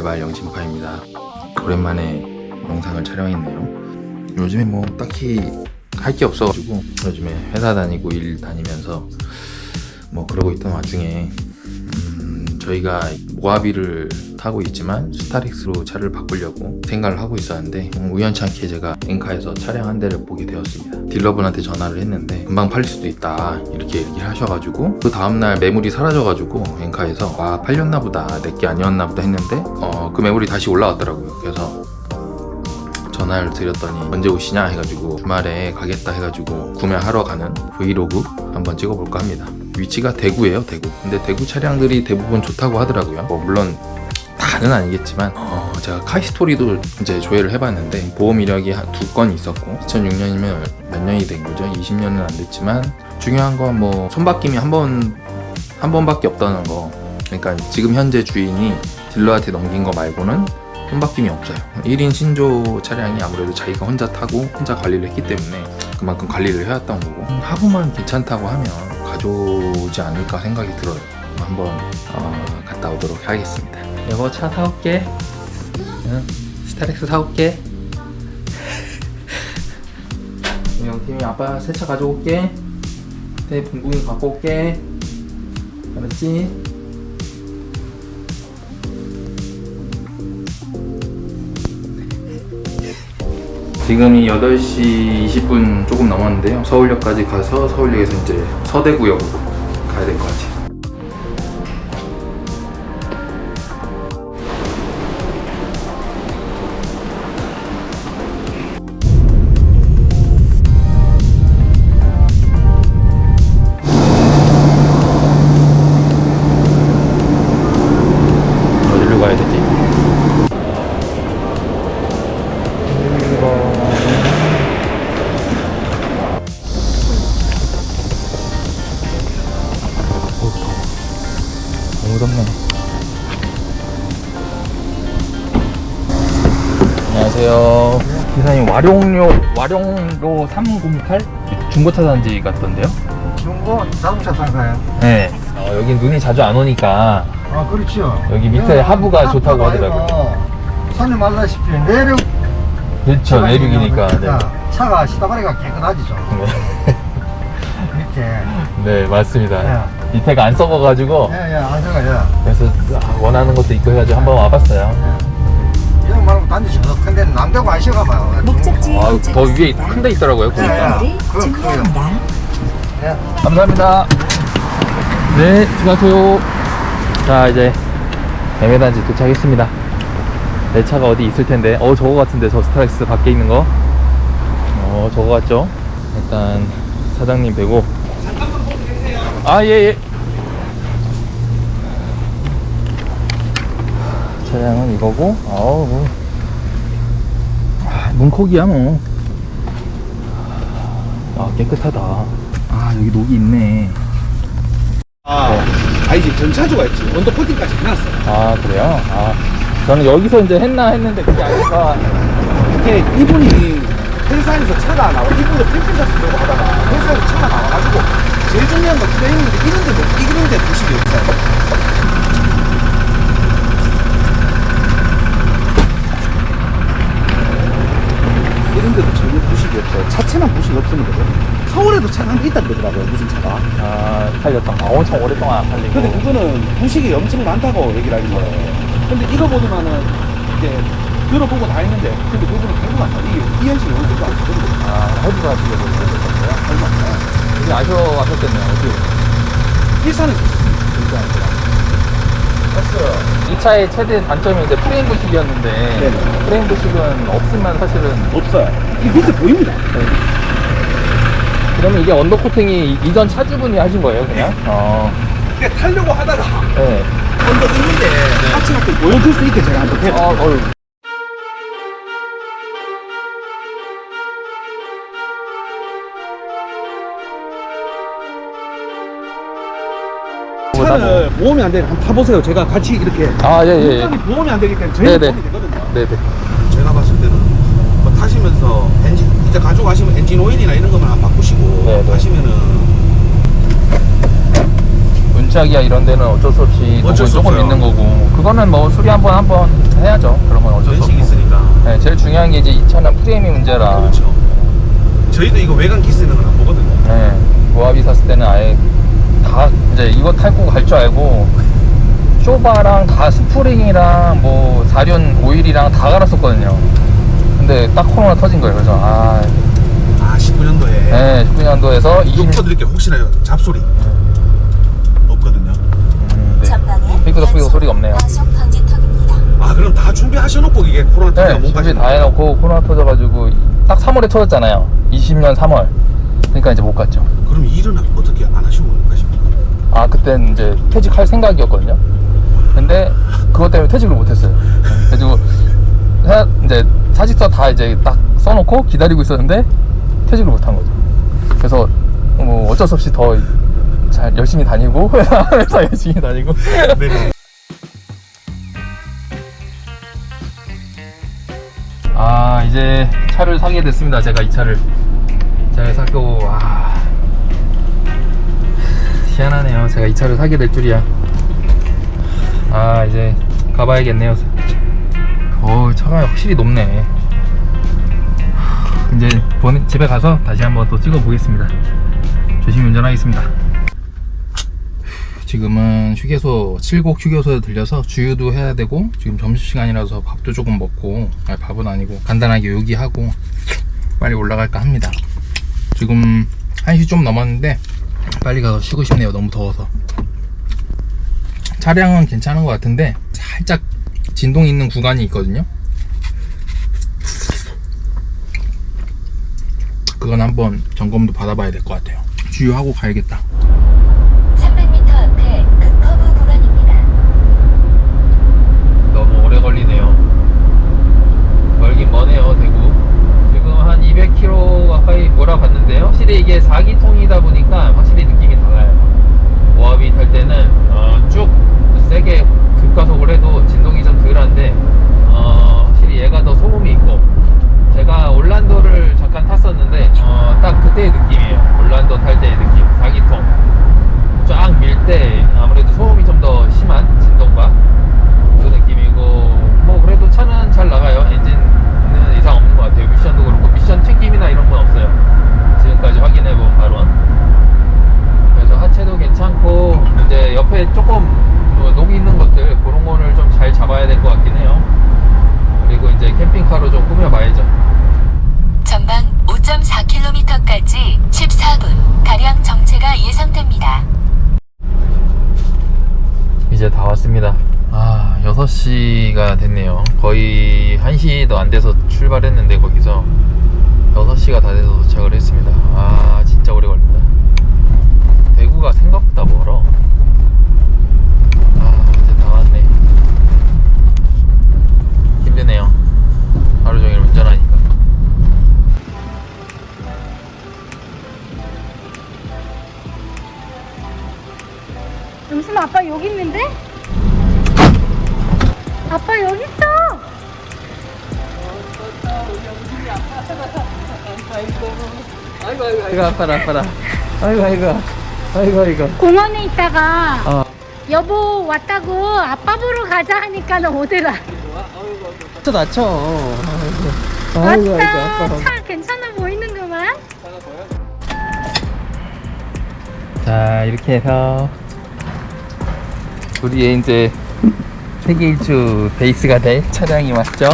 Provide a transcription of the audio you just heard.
달래발 영심파입니다. 오랜만에 영상을 촬영했네요. 요즘에 뭐 딱히 할 게 없어가지고 요즘에 회사 다니고 일 다니면서 뭐 그러고 있던 와중에 음, 저희가 모하비를 타고 있지만 스타렉스로 차를 바꾸려고 생각을 하고 있었는데 음, 우연찮게 제가 엔카에서 차량 한 대를 보게 되었습니다. 딜러분한테 전화를 했는데 금방 팔릴 수도 있다 이렇게 얘기를 하셔가지고 그 다음날 매물이 사라져가지고 엔카에서 아 팔렸나 보다 내게 아니었나 보다 했는데 어, 그 매물이 다시 올라왔더라고요. 그래서 전화를 드렸더니 언제 오시냐 해가지고 주말에 가겠다 해가지고 구매하러 가는 브이로그 한번 찍어볼까 합니다. 위치가 대구예요, 대구. 근데 대구 차량들이 대부분 좋다고 하더라고요. 뭐 물론 다는 아니겠지만 어, 제가 카이스토리도 이제 조회를 해봤는데 보험 이력이 한 두 건 있었고 2006년이면 몇 년이 된 거죠? 20년은 안 됐지만 중요한 건 뭐 손바뀜이 한 번 한 번밖에 없다는 거. 그러니까 지금 현재 주인이 딜러한테 넘긴 거 말고는 손바뀜이 없어요. 1인 신조 차량이 아무래도 자기가 혼자 타고 혼자 관리를 했기 때문에 그만큼 관리를 해왔던 거고 하부만 괜찮다고 하면 가져오지 않을까 생각이 들어요. 한번 어, 갔다 오도록 하겠습니다. 여보 차 사올게. 응? 스타렉스 사올게. 영팀이 아빠 새 차 가져올게. 내 붕붕이 갖고 올게. 알았지? 지금이 8시 20분 조금 넘었는데요. 서울역까지 가서 서울역에서 이제 서대구역으로 가야 될 것 같아요. 무 덥네. 안녕하세요. 기사님 와룡료 와룡로 308 중고차 단지 같던데요? 중고 자동차 상가요. 네. 어, 여기 눈이 자주 안 오니까 아 그렇죠. 여기 밑에 하부가 좋다고 하더라고요. 산에 알다시피 내륙 그렇죠 내륙이니까. 네. 차가 시다바리가 깨끗하지죠. 네. 밑에 네 맞습니다. 네. 밑에가 안 썩어가지고 예예 안정가 예. 그래서 아, 원하는 것도 있고 해가지고 한번 와봤어요. 이거 말고 단지 저 큰데 남대구 아시가 봐요. 목적지에 아, 더 도착했습니다. 위에 큰데 있더라고요. 네. 보니까. 를 그건 증가합니다. 예. 감사합니다. 네, 수고하세요. 자, 이제 매매단지 도착했습니다. 내 차가 어디 있을 텐데. 어, 저거 같은데, 저 스타렉스 밖에 있는 거. 어, 저거 같죠? 일단, 사장님 뵈고. 아, 예, 예. 차량은 이거고, 아우, 뭐. 아, 문콕이야, 뭐. 아, 깨끗하다. 아, 여기 녹이 있네. 아, 아니지 전차주가 있지 언더 코팅까지 해놨어 아 그래요? 아 저는 여기서 이제 했나 했는데 그게 아니라 이게 이분이 회사에서 차가 나와 이분도 캠핑카스 들고 하다가 회사에서 차가 나와가지고 제일 중요한 건 트레이닝인데 이런데도 이런데 부식이 없어요 이런데도 전혀 부식이 없어요 차체만 부식이 없으면 되죠 서울에도 차가 한대 있다 그러더라고요 무슨 차가 아 팔렸던 거 엄청 오랫동안 안 팔리고 근데 그거는 부식이 엄청 많다고 얘기를 하는 거예요. 근데 이거 보지만은 이제 들어보고 다 했는데 근데 그거는 결국 안 나. 이게 이 현실이 오늘 안 되거든요. 아 헤드 가시려고 그러셨어요? 얼마 안 돼. 되게 아쉬워하셨겠네요 어디 일산에서 이 차의 최대 단점이 이제 프레임 부식이었는데 네네. 프레임 부식은 없으면 사실은 없어요. 이 밑에 보입니다. 그러면 이게 언더 코팅이 이전 차주분이 하신 거예요 그냥? 어. 근데 타려고 하다가 네. 언더 있는데 하체가 좀 보여줄 수 있게 제가 한번 해요. 어, 어휴. 차를 보험이 안 되는 한번 타보세요. 제가 같이 이렇게 아, 예, 예, 예. 보험이 안 되기 때문에 네네. 보험이 되거든요. 네네. 제가 봤을 때는 뭐 타시면서 엔진 이제 가져가시면 엔진 오일이나 이런 것만 바꾸시고 네, 네. 가시면은 뒷자기야 이런 데는 어쩔 수 없이 어쩔 수 조금 없어요. 있는 거고 그거는 뭐 수리 한번 한번 해야죠. 그런 건 어쩔 수 없고. 연식이 있으니까. 네, 제일 중요한 게 이제 이 차는 프레임이 문제라. 그렇죠. 저희도 이거 외관 기스 있는 건안 보거든요. 네, 모하비 샀을 때는 아예 다 이제 이거 탈고 갈 줄 알고 쇼바랑 다 스프링이랑 뭐 사륜 오일이랑 다 갈았었거든요. 근데 딱 코로나 터진 거예요. 그래서 아, 아 19년도에 네, 19년도에서 이거 20. 풀어드릴게요. 혹시나 잡소리 없거든요. 음, 네. 삐그덕 삐그덕 소리가 없네요. 아 그럼 다 준비하셔놓고 이게 코로나 때문에 네, 못 준비 가시는 다 해놓고 코로나 터져가지고 딱 3월에 터졌잖아요. 20년 3월. 그러니까 이제 못 갔죠. 그럼 일은 어떻게 안 하시고 가십니까? 아 그땐 이제 퇴직할 생각이었거든요. 근데 그것 때문에 퇴직을 못했어요. 그래가지고 해- 이제 사직서 다 이제 딱 써놓고 기다리고 있었는데 퇴직을 못한 거죠. 그래서 뭐 어쩔 수 없이 더 잘 열심히 다니고 회사 열심히 다니고 네. 아 이제 차를 사게 됐습니다. 제가 이 차를 잘 사고 아 희한하네요. 제가 이 차를 사게 될 줄이야. 아 이제 가봐야겠네요. 어 차가 확실히 높네. 이제 본- 집에 가서 다시 한번 또 찍어 보겠습니다. 조심히 운전하겠습니다. 지금은 휴게소 칠곡 휴게소에 들려서 주유도 해야 되고 지금 점심시간이라서 밥도 조금 먹고 아니 밥은 아니고 간단하게 요기하고 빨리 올라갈까 합니다 지금 1시 좀 넘었는데 빨리 가서 쉬고 싶네요. 너무 더워서. 차량은 괜찮은 것 같은데 살짝 진동 있는 구간이 있거든요. 그건 한번 점검도 받아봐야 될 것 같아요. 주유하고 가야겠다 300m 앞에 급커브 구간입니다. 너무 오래 걸리네요. 멀긴 머네요, 대구. 지금 한 200km 가까이 몰아봤는데요. 확실히 이게 4기통이다 보니까 확실히 느낌이 달라요. 모하비 탈 때는 어, 쭉 세게 급가속을 해도 진동이 좀 덜한데 어, 확실히 얘가 더 소음이 있고 제가 올란도를 잠깐 탔었는데 어, 딱 그때의 느낌이에요. 올란도 탈 때의 느낌. 4기통. 쫙 밀 때 아무래도 소음이 좀 더 심한 진동과 그 느낌이고 뭐 그래도 차는 잘 나가요 엔진은 이상 없는 것 같아요 미션도 그렇고 미션 튕김이나 이런 건 없어요 지금까지 확인해 본 바론 그래서 하체도 괜찮고 이제 옆에 조금 뭐 녹이 있는 것들 그런 거를 좀 잘 잡아야 될 것 같긴 해요 그리고 이제 좀 꾸며봐야죠 전방 5.4km까지 14분 가량 정체가 예상됩니다. 이제 다 왔습니다. 아, 6시가 됐네요. 거의 1시도 안 돼서 출발했는데 거기서 6시가 다 돼서 도착을 했습니다. 잠시만 아빠 여기 있는데? 아빠 여기 있어! 아이고, 아이고, 아이고, 아파라, 아파라. 아이고, 아이고. 아이고, 아이고. 공원에 있다가 어. 여보 왔다고 아빠 보러 가자 하니까 는 오더라 저 낮춰. 왔다 차 괜찮아 보이는구만 자 이렇게 해서 우리의 이제 세계 일주 베이스가 될 차량이 왔죠